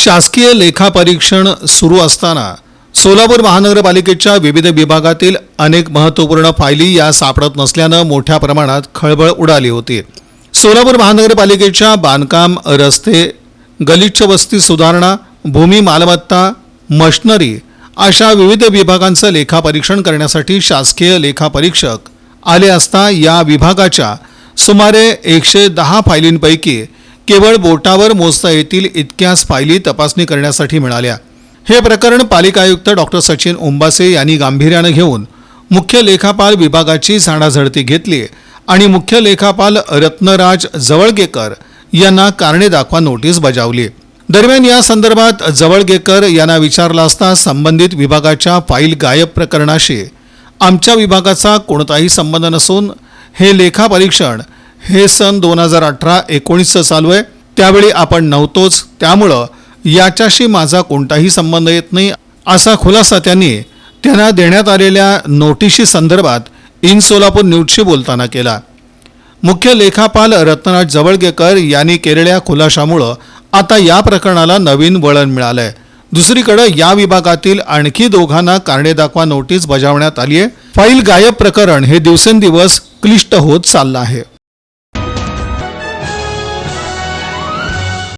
शासकीय लेखापरीक्षण सुरू असताना सोलापूर महानगरपालिकेच्या विविध विभागातील अनेक महत्त्वपूर्ण फायली या सापडत नसल्यानं मोठ्या प्रमाणात खळबळ उडाली होती. सोलापूर महानगरपालिकेच्या बांधकाम रस्ते गलिच्छ वस्ती सुधारणा भूमी मालमत्ता मशनरी अशा विविध विभागांचं लेखापरीक्षण करण्यासाठी शासकीय लेखापरीक्षक आले असता या विभागाच्या सुमारे एकशे दहा फायलींपैकी केवळ बोटावर मोजता येतील इतक्याच फायली तपासणी करण्यासाठी मिळाल्या. हे प्रकरण पालिका आयुक्त डॉक्टर सचिन ओंबासे यांनी गांभीर्यानं घेऊन मुख्य लेखापाल विभागाची झाडाझडती घेतली आणि मुख्य लेखापाल रत्नराज जवळगेकर यांना कारणे दाखवा नोटीस बजावली. दरम्यान या संदर्भात जवळगेकर यांना विचारला असता संबंधित विभागाच्या फाईल गायब प्रकरणाशी आमच्या विभागाचा कोणताही संबंध नसून हे लेखापरीक्षण हे सन दोन हजार अठरा एकोणीसचं चालू आहे. त्यावेळी आपण नव्हतोच. त्यामुळं याच्याशी माझा कोणताही संबंध येत नाही. असा खुलासा त्यांनी त्यांना देण्यात आलेल्या नोटिशी संदर्भात इन सोलापूर न्यूजशी बोलताना केला. मुख्य लेखापाल रत्नराज जवळगेकर यांनी केलेल्या खुलाशामुळं आता या प्रकरणाला नवीन वळण मिळालंय. दुसरीकडे या विभागातील आणखी दोघांना कारणे दाखवा नोटीस बजावण्यात आली आहे फाईल गायब प्रकरण हे दिवसेंदिवस क्लिष्ट होत चाललं आहे.